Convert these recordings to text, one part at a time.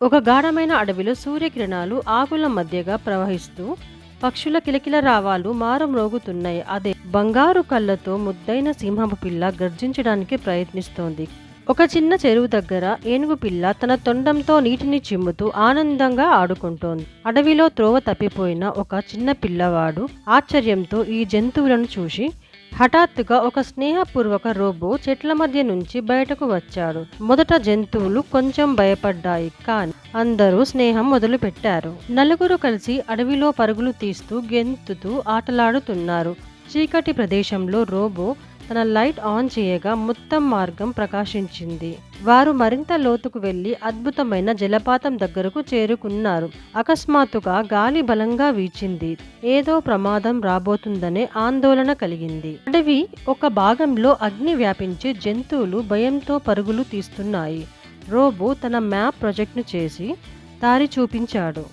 ఒక గాఢమైన అడవిలో సూర్యకిరణాలు ఆకుల మధ్యగా ప్రవహిస్తూ పక్షుల కిలకిల రావాలు మారం రోగుతున్నాయి. అదే బంగారు కళ్ళతో ముద్దైన సింహపు పిల్ల గర్జించడానికి ప్రయత్నిస్తోంది. ఒక చిన్న చెరువు దగ్గర ఏనుగు పిల్ల తన తొండంతో నీటిని చిమ్ముతూ ఆనందంగా ఆడుకుంటోంది. అడవిలో త్రోవ తప్పిపోయిన ఒక చిన్న పిల్లవాడు ఆశ్చర్యంతో ఈ జంతువులను చూసి హఠాత్తుగా ఒక స్నేహపూర్వక రోబో చెట్ల మధ్య నుంచి బయటకు వచ్చాడు. మొదట జంతువులు కొంచెం భయపడ్డాయి కానీ అందరూ స్నేహం మొదలు పెట్టారు నలుగురు కలిసి అడవిలో పరుగులు తీస్తూ గెంతుతూ ఆటలాడుతున్నారు. చీకటి ప్రదేశంలో రోబో తన లైట్ ఆన్ చేయగా మొత్తం మార్గం ప్రకాశించింది. వారు మరింత లోతుకు వెళ్ళి అద్భుతమైన జలపాతం దగ్గరకు చేరుకున్నారు. అకస్మాత్తుగా గాలి బలంగా వీచింది. ఏదో ప్రమాదం రాబోతుందనే ఆందోళన కలిగింది. అడవి ఒక భాగంలో అగ్ని వ్యాపించి జంతువులు భయంతో పరుగులు తీస్తున్నాయి. రోబో తన మ్యాప్ ప్రొజెక్ట్ను చేసి దారి చూపించాడు.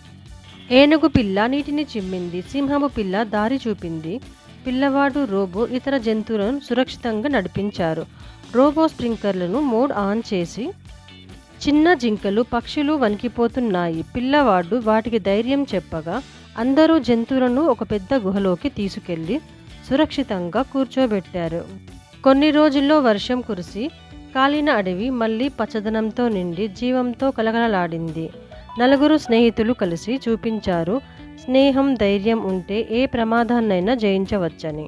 ఏనుగు పిల్ల నీటిని చిమ్మింది. సింహము పిల్ల దారి చూపింది. పిల్లవాడు రోబో ఇతర జంతువులను సురక్షితంగా నడిపించారు. రోబో స్ప్రింక్లర్లను మోడ్ ఆన్ చేసి చిన్న జింకలు పక్షులు వణికిపోతున్నాయి. పిల్లవాడు వాటికి ధైర్యం చెప్పగా అందరూ జంతువులను ఒక పెద్ద గుహలోకి తీసుకెళ్ళి సురక్షితంగా కూర్చోబెట్టారు. కొన్ని రోజుల్లో వర్షం కురిసి కాలిన అడవి మళ్ళీ పచ్చదనంతో నిండి జీవంతో కలగలలాడింది నలుగురు స్నేహితులు కలిసి చూపించారు స్నేహం ధైర్యం ఉంటే ఏ ప్రమాదాన్నైనా జయించవచ్చని.